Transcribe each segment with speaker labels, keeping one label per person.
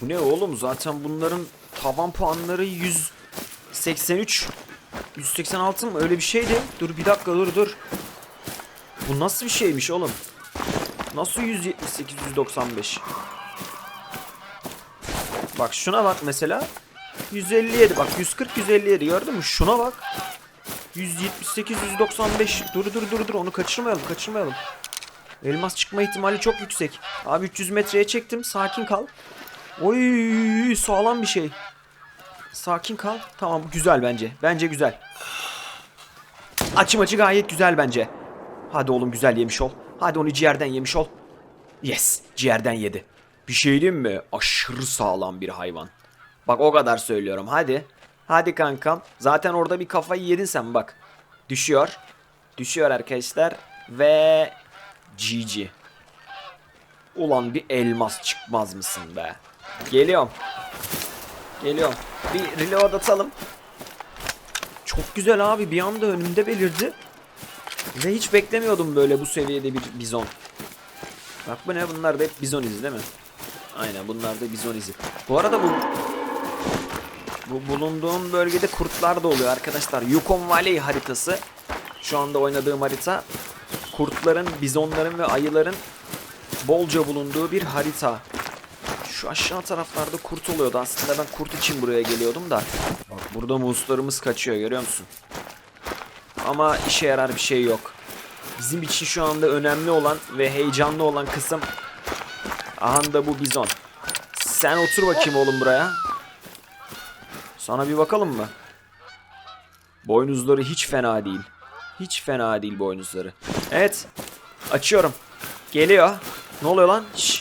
Speaker 1: Bu ne oğlum zaten bunların tavan puanları 183 186 mı öyle bir şeydi. Dur bir dakika dur dur. Bu nasıl bir şeymiş oğlum? Nasıl 178 195? Bak şuna bak mesela. 157 bak 140 157 gördün mü? Şuna bak. 178 195. Dur dur dur dur onu kaçırmayalım kaçırmayalım. Elmas çıkma ihtimali çok yüksek. Abi 300 metreye çektim. Sakin kal. Oy sağlam bir şey. Sakin kal. Tamam güzel bence. Bence güzel. Açım açı gayet güzel bence. Hadi oğlum güzel yemiş ol. Hadi onu ciğerden yemiş ol. Yes ciğerden yedi. Bir şey diyeyim mi? Aşırı sağlam bir hayvan. Bak o kadar söylüyorum hadi. Hadi kankam. Zaten orada bir kafayı yedin sen bak. Düşüyor. Düşüyor arkadaşlar. Ve GG. Ulan bir elmas çıkmaz mısın be? Geliyorum. Geliyorum. Bir reload atalım. Çok güzel abi bir anda önümde belirdi. Ve hiç beklemiyordum böyle bu seviyede bir bizon. Bak bu ne bunlar da hep bizon izi değil mi? Aynen bunlar da bizon izi. Bu arada bu bu bulunduğum bölgede kurtlar da oluyor arkadaşlar. Yukon Valley haritası. Şu anda oynadığım harita. Kurtların, bizonların ve ayıların bolca bulunduğu bir harita. Şu aşağı taraflarda kurt oluyordu. Aslında ben kurt için buraya geliyordum da. Bak burada muslarımız kaçıyor görüyor musun? Ama işe yarar bir şey yok. Bizim için şu anda önemli olan ve heyecanlı olan kısım aha da bu bizon. Sen otur bakayım oğlum buraya. Sana bir bakalım mı? Boynuzları hiç fena değil. Hiç fena değil boynuzları. Evet. Açıyorum. Geliyor. Ne oluyor lan? Şş.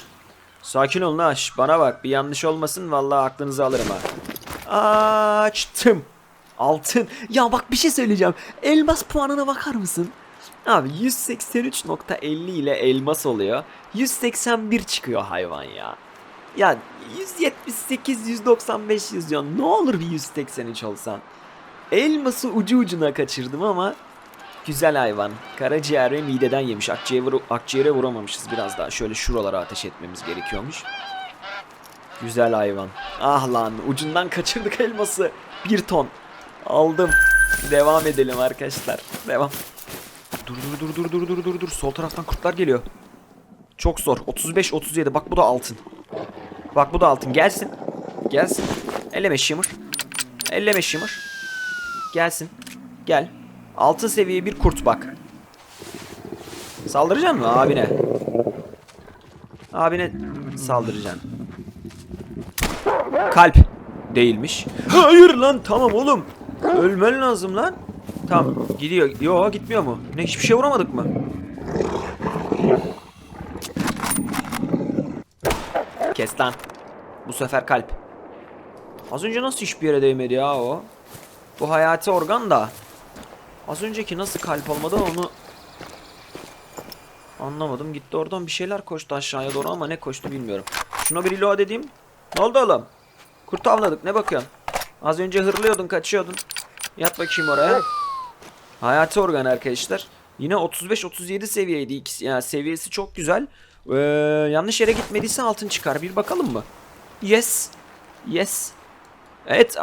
Speaker 1: Sakin olun. Şş, Bana bak. Bir yanlış olmasın. Vallahi aklınızı alırım ha. Açtım. Altın. Ya bak bir şey söyleyeceğim. Elmas puanına bakar mısın? Abi 183.50 ile elmas oluyor. 181 çıkıyor hayvan ya. Ya 178, 195 yazıyor. Ne olur bir 183 olsan. Elması ucu ucuna kaçırdım ama güzel hayvan. Karaciğer ve mideden yemiş. Akciğere, akciğere vuramamışız biraz daha. Şöyle şuralara ateş etmemiz gerekiyormuş. Güzel hayvan. Ah lan ucundan kaçırdık elması. Bir ton. Aldım. Devam edelim arkadaşlar. Devam. Dur dur dur dur dur dur dur dur. Sol taraftan kurtlar geliyor. Çok zor. 35 37. Bak bu da altın. Bak bu da altın. Gelsin. Gelsin. Elleme Shimmer. Elleme Shimmer. Gelsin. Gel. Altın seviye bir kurt bak. Saldıracaksın mı abine? Abine saldıracaksın. Kalp. Değilmiş. Hayır lan tamam oğlum. Ölmen lazım lan. Tamam gidiyor. Yo gitmiyor mu? Ne hiçbir şey vuramadık mı? Kes lan. Bu sefer kalp. Az önce nasıl hiçbir yere değmedi ya o? Bu hayati organ da. Az önceki nasıl kalp olmadı onu anlamadım. Gitti oradan bir şeyler koştu aşağıya doğru ama ne koştu bilmiyorum. Şuna bir reload edeyim. Ne oldu oğlum? Kurt avladık ne bakıyorsun? Az önce hırlıyordun kaçıyordun. Yat bakayım oraya. Hayati organ arkadaşlar. Yine 35-37 seviyeydi ikisi. Yani seviyesi çok güzel. Ee, yanlış yere gitmediyse altın çıkar. Bir bakalım mı? Yes. Yes. Evet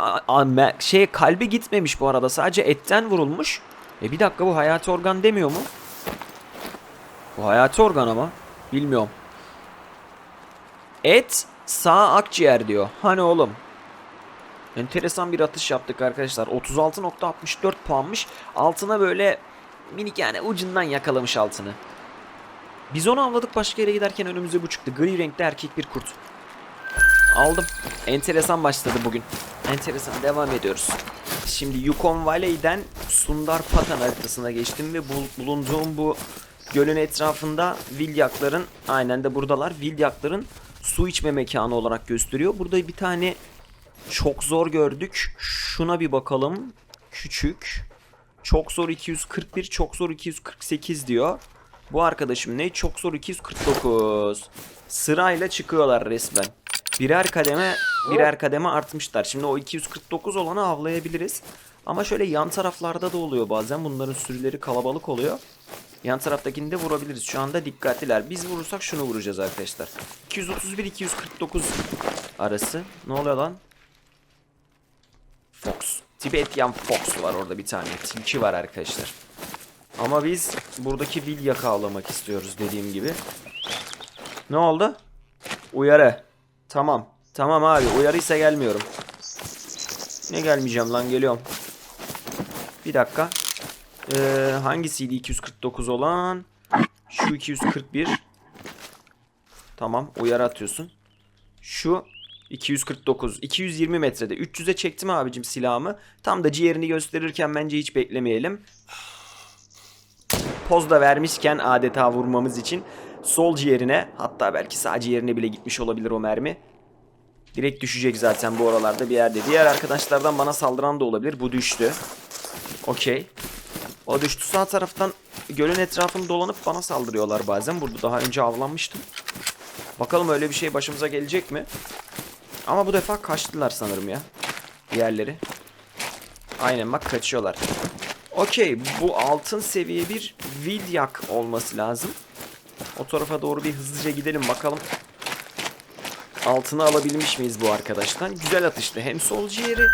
Speaker 1: şey kalbi gitmemiş bu arada. Sadece etten vurulmuş. E bir dakika bu hayati organ demiyor mu? Bu hayati organ ama. Bilmiyorum. Et sağ akciğer diyor. Hani oğlum. Enteresan bir atış yaptık arkadaşlar. 36.64 puanmış. Altına böyle minik yani ucundan yakalamış altını. Biz onu avladık başka yere giderken önümüze bu çıktı. Gri renkli erkek bir kurt. Aldım. Enteresan başladı bugün. Enteresan devam ediyoruz. Şimdi Yukon Valley'den Sundar Patan haritasına geçtim ve bul- bulunduğum bu gölün etrafında Vilyakların aynen de buradalar. Vilyakların su içme mekanı olarak gösteriyor. Burada bir tane çok zor gördük. Şuna bir bakalım. Küçük. Çok zor 241, çok zor 248 diyor. Bu arkadaşım ne? Çok zor 249. Sırayla çıkıyorlar resmen. Birer kademe, birer kademe artmışlar. Şimdi o 249 olanı avlayabiliriz. Ama şöyle yan taraflarda da oluyor bazen. Bunların sürüleri kalabalık oluyor. Yan taraftakini de vurabiliriz. Şu anda dikkatliler. Biz vurursak şunu vuracağız arkadaşlar. 231-249 arası. Ne oluyor lan? Fox. Tibetan Fox var orada bir tane. Tilki var arkadaşlar. Ama biz buradaki Vilyak'ı avlamak istiyoruz dediğim gibi. Ne oldu? Uyarı. Tamam. Tamam abi uyarıysa gelmiyorum. Ne gelmeyeceğim lan geliyorum. Bir dakika. Ee, hangisiydi 249 olan? Şu 241. Tamam uyarı atıyorsun. Şu 249. 220 metrede. 300'e çektim abicim silahımı. Tam da ciğerini gösterirken bence hiç beklemeyelim. Poz da vermişken adeta vurmamız için sol ciğerine hatta belki sağ ciğerine bile gitmiş olabilir o mermi. Direkt düşecek zaten bu oralarda bir yerde. Diğer arkadaşlardan bana saldıran da olabilir. Bu düştü. Okey. O düştü sağ taraftan gölün etrafını dolanıp bana saldırıyorlar bazen. Burada daha önce avlanmıştım. Bakalım öyle bir şey başımıza gelecek mi? Ama bu defa kaçtılar sanırım ya. Diğerleri. Aynen bak kaçıyorlar. Okey bu altın seviye bir Vidyak olması lazım. O tarafa doğru bir hızlıca gidelim bakalım. Altını alabilmiş miyiz bu arkadaştan? Güzel atıştı. Hem sol ciğeri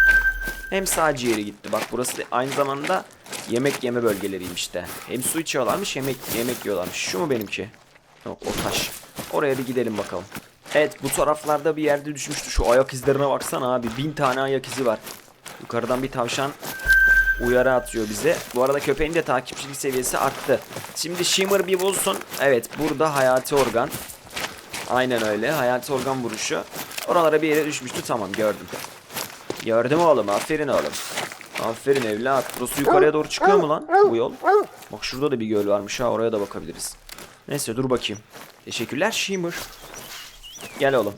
Speaker 1: hem sağ ciğeri gitti. Bak burası da aynı zamanda yemek yeme bölgeleriymiş de. Hem su içiyorlarmış yemek yemek yiyorlarmış. Şu mu benimki? Yok o taş. Oraya bir gidelim bakalım. Evet bu taraflarda bir yerde düşmüştü. Şu ayak izlerine baksana abi. Bin tane ayak izi var. Yukarıdan bir tavşan uyarı atıyor bize. Bu arada köpeğin de takipçilik seviyesi arttı. Şimdi Shimmer bir bulsun. Evet burada hayati organ. Aynen öyle. Hayati organ vuruşu. Oralara bir yere düşmüştü. Tamam gördüm. Gördüm oğlum. Aferin oğlum. Aferin evlat. Burası yukarıya doğru çıkıyor mu lan bu yol? Bak şurada da bir göl varmış ha. Oraya da bakabiliriz. Neyse dur bakayım. Teşekkürler Shimmer. Gel oğlum.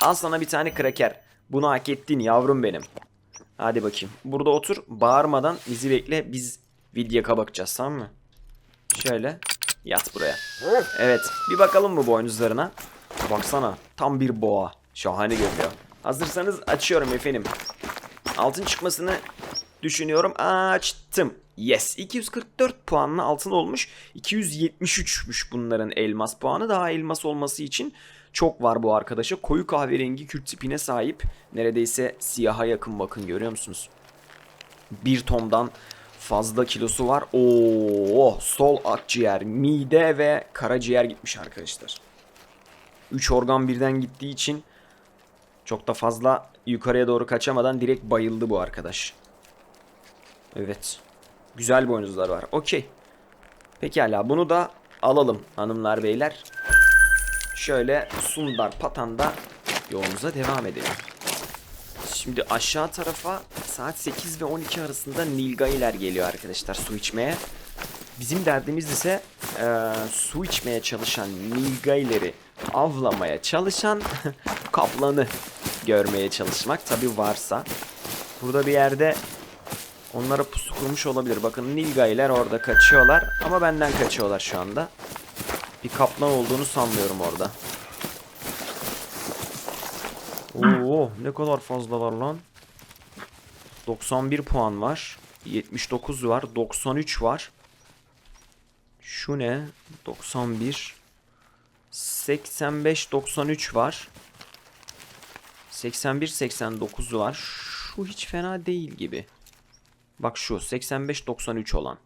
Speaker 1: Al sana bir tane kraker. Bunu hak ettin yavrum benim. Hadi bakayım. Burada otur. Bağırmadan bizi bekle. Biz videoya bakacağız tamam mı? Şöyle. Yat buraya. Evet. Bir bakalım mı boynuzlarına? Baksana. Tam bir boğa. Şahane görünüyor. Hazırsanız açıyorum efendim. Altın çıkmasını düşünüyorum. Açtım. Yes. 244 puanlı altın olmuş. 273'müş bunların elmas puanı. Daha elmas olması için çok var bu arkadaşa. Koyu kahverengi kürt tipine sahip. Neredeyse siyaha yakın bakın görüyor musunuz? Bir tondan fazla kilosu var. Oo, sol akciğer, mide ve karaciğer gitmiş arkadaşlar. 3 organ birden gittiği için çok da fazla yukarıya doğru kaçamadan direkt bayıldı bu arkadaş. Evet. Güzel boynuzlar var. Okey. Pekala bunu da alalım hanımlar beyler. Şöyle Sundar Patan'da yolumuza devam edelim. Şimdi aşağı tarafa saat 8 ve 12 arasında Nilgailer geliyor arkadaşlar su içmeye. Bizim derdimiz ise e, su içmeye çalışan Nilgaileri avlamaya çalışan kaplanı görmeye çalışmak tabi varsa. Burada bir yerde onlara pusu kurmuş olabilir. Bakın Nilgailer orada kaçıyorlar ama benden kaçıyorlar şu anda. Bir kaplan olduğunu sanmıyorum orada. Oo ne kadar fazla var lan. 91 puan var. 79 var. 93 var. Şu ne? 91. 85 93 var. 81 89 var. Şu hiç fena değil gibi. Bak şu 85 93 olan.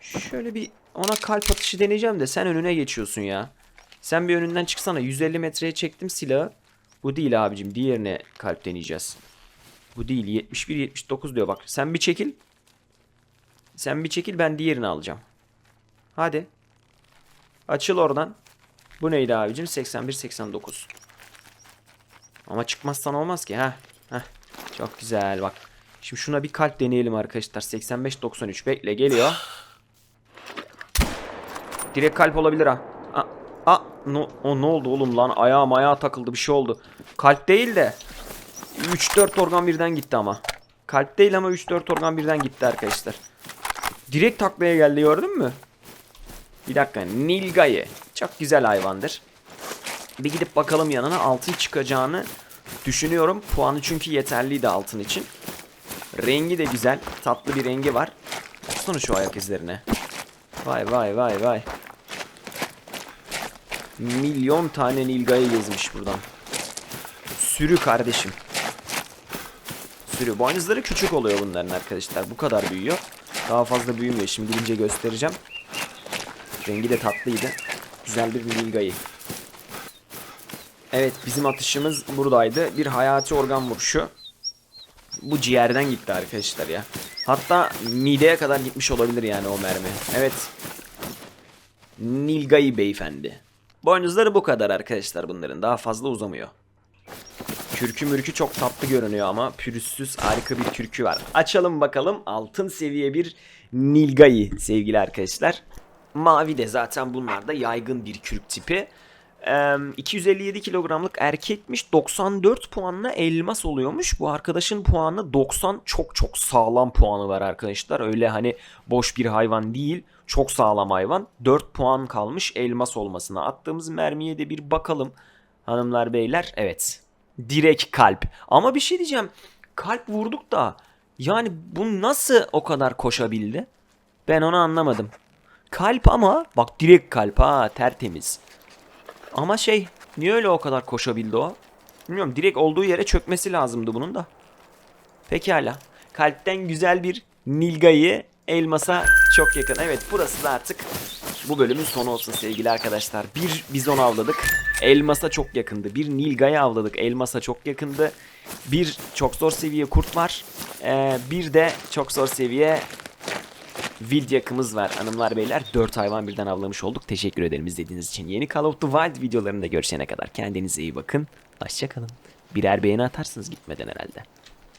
Speaker 1: Şöyle bir ona kalp atışı deneyeceğim de sen önüne geçiyorsun ya. Sen bir önünden çıksana. 150 metreye çektim silahı. Bu değil abicim. Diğerine kalp deneyeceğiz. Bu değil. 71 79 diyor bak. Sen bir çekil. Sen bir çekil ben diğerini alacağım. Hadi. Açıl oradan. Bu neydi abicim? 81 89. Ama çıkmazsan olmaz ki. ha. Heh. Çok güzel bak. Şimdi şuna bir kalp deneyelim arkadaşlar. 85 93 bekle geliyor. Direkt kalp olabilir ha. Aa, aa no, o ne oldu oğlum lan? Ayağım ayağa takıldı bir şey oldu. Kalp değil de 3-4 organ birden gitti ama. Kalp değil ama 3-4 organ birden gitti arkadaşlar. Direkt taklaya geldi gördün mü? Bir dakika Nilgaye. Çok güzel hayvandır. Bir gidip bakalım yanına altın çıkacağını düşünüyorum. Puanı çünkü yeterliydi altın için. Rengi de güzel. Tatlı bir rengi var. baksana şu ayak izlerine. Vay vay vay vay. Milyon tane Nilgay'ı gezmiş buradan. Sürü kardeşim. Sürü. Boynuzları küçük oluyor bunların arkadaşlar. Bu kadar büyüyor. Daha fazla büyümüyor. Şimdi gidince göstereceğim. Rengi de tatlıydı. Güzel bir Nilgay'ı. Evet bizim atışımız buradaydı. Bir hayati organ vuruşu. Bu ciğerden gitti arkadaşlar ya. Hatta mideye kadar gitmiş olabilir yani o mermi. Evet. Nilgay beyefendi. Boynuzları bu kadar arkadaşlar bunların. Daha fazla uzamıyor. Kürkü mürkü çok tatlı görünüyor ama pürüzsüz harika bir kürkü var. Açalım bakalım altın seviye bir Nilgay'ı sevgili arkadaşlar. Mavi de zaten bunlarda yaygın bir kürk tipi. Eee, 257 kilogramlık erkekmiş 94 puanla elmas oluyormuş. Bu arkadaşın puanı 90 çok çok sağlam puanı var arkadaşlar. Öyle hani boş bir hayvan değil. Çok sağlam hayvan. 4 puan kalmış elmas olmasına. Attığımız mermiye de bir bakalım. Hanımlar beyler evet. Direkt kalp. Ama bir şey diyeceğim. Kalp vurduk da yani bu nasıl o kadar koşabildi? Ben onu anlamadım. Kalp ama bak direkt kalp ha tertemiz. Ama şey niye öyle o kadar koşabildi o? Bilmiyorum direkt olduğu yere çökmesi lazımdı bunun da. Pekala. Kalpten güzel bir Nilgay'ı elmasa çok yakın. Evet burası da artık bu bölümün sonu olsun sevgili arkadaşlar. Bir bizon avladık. Elmasa çok yakındı. Bir Nilgay'ı avladık. Elmasa çok yakındı. Bir çok zor seviye kurt var. Ee, bir de çok zor seviye Vidyakımız var hanımlar beyler. 4 hayvan birden avlamış olduk. Teşekkür ederim izlediğiniz için. Yeni Call of the Wild videolarında görüşene kadar kendinize iyi bakın. Hoşçakalın. Birer beğeni atarsınız gitmeden herhalde.